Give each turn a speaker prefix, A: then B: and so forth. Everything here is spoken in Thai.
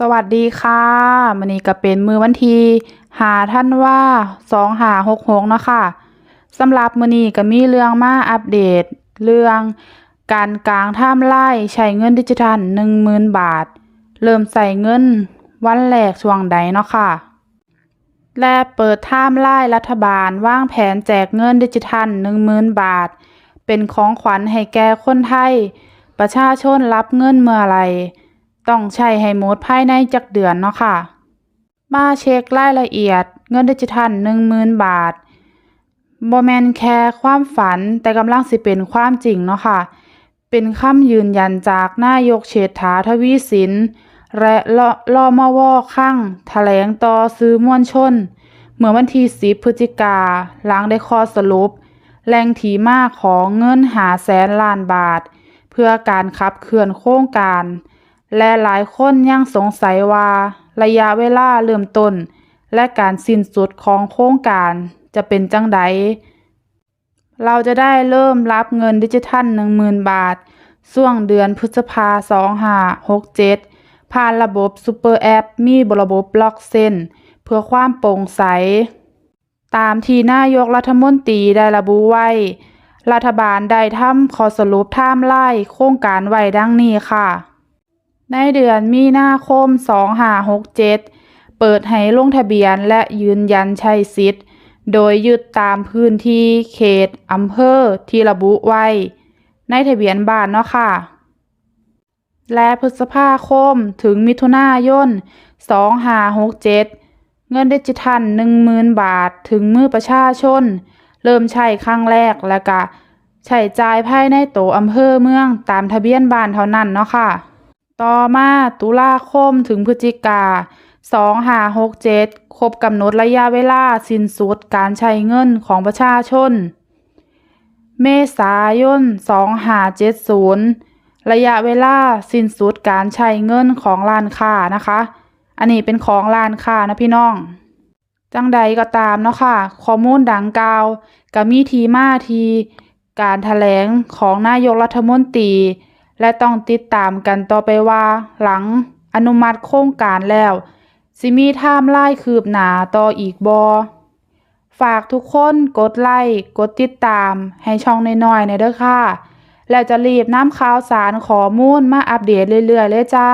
A: สวัสดีค่ะมื้อนี้ก็เป็นมือวันทีห้าธันว่า2566เนาะค่ะสำหรับมือนี้ก็มีเรื่องมาอัปเดต เรื่องการกลางไทม์ไลน์ใช้เงินดิจิทัล10,000บาท เริ่มใช้เงินวันแรกช่วงใดเนาะค่ะ และเปิดไทม์ไลน์รัฐบาลวางแผนแจกเงินดิจิทัล10,000บาท เป็นของขวัญให้แก่คนไทย ประชาชนรับเงินเมื่อไร ต้องใช้ให้หมดภายในจักเดือนเนาะค่ะ มาเช็ครายละเอียดเงินดิจิทัล10,000 บาทบ่แมนแค่ความฝันแต่กำลังสิเป็นความจริงเนาะค่ะ เป็นคำยืนยันจากนายกเศรษฐาทวีสิน และลลมวคั่งแถลงต่อสื่อมวลชน เมื่อวันที่10พฤศจิกาหลังได้ข้อสรุปแหล่งที่มาของเงินหาแสนล้านบาท เพื่อการขับเคลื่อนโครงการ และหลายคนยังสงสัยว่าระยะเวลาเริ่มต้น และการสิ้นสุดของโครงการจะเป็นจังใด เราจะได้เริ่มรับเงินดิจิทัล 10,000 บาทช่วงเดือนพฤษภา2567 ผ่านระบบซูเปอร์แอปมีระบบบล็อกเส้น เพื่อความโปร่งใส ตามที่นายกรัฐมนตรีได้ระบุไว้ รัฐบาลได้ทำขอสรุปไทม์ไลน์โครงการไว้ดังนี้ค่ะ ในเดือนมีนาคม 2567 เปิดให้ลงทะเบียนและยืนยันใช้สิทธิ์ โดยยึดตามพื้นที่เขตอำเภอที่ระบุไว้ ในทะเบียนบ้านเนาะค่ะ และพฤษภาคมถึงมิถุนายน 2567 เงินดิจิทัล 10,000 บาทถึงมือประชาชน เริ่มใช้ครั้งแรกและก็ใช้จ่ายภายในโตอำเภอเมืองตามทะเบียนบ้านเท่านั้นเนาะค่ะ ต่อมาตุลาคมถึงพฤศจิกา2567ครบกำหนดระยะเวลาสิ้นสุดการใช้เงินของประชาชน เมษายน2570ระยะเวลาสิ้นสุดการใช้เงินของร้านค้านะคะ อันนี้เป็นของร้านค้านะพี่น้อง จังใดก็ตามเนาะค่ะ ข้อมูลดังกล่าวก็มีทีมาทีการแถลงของนายกรัฐมนตรี และต้องติดตามกันต่อไปว่า หลังอนุมัติโครงการแล้วสิมีท่ามไล่คืบหน้าต่ออีกบอฝากทุกคนกดไลค์กดติดตามให้ช่องน้อยๆในอยเด้อค่ะ แล้วจะรีบน้ำข่าวสารข้อมูลมาอัปเดตเรื่อยๆเลยจ้า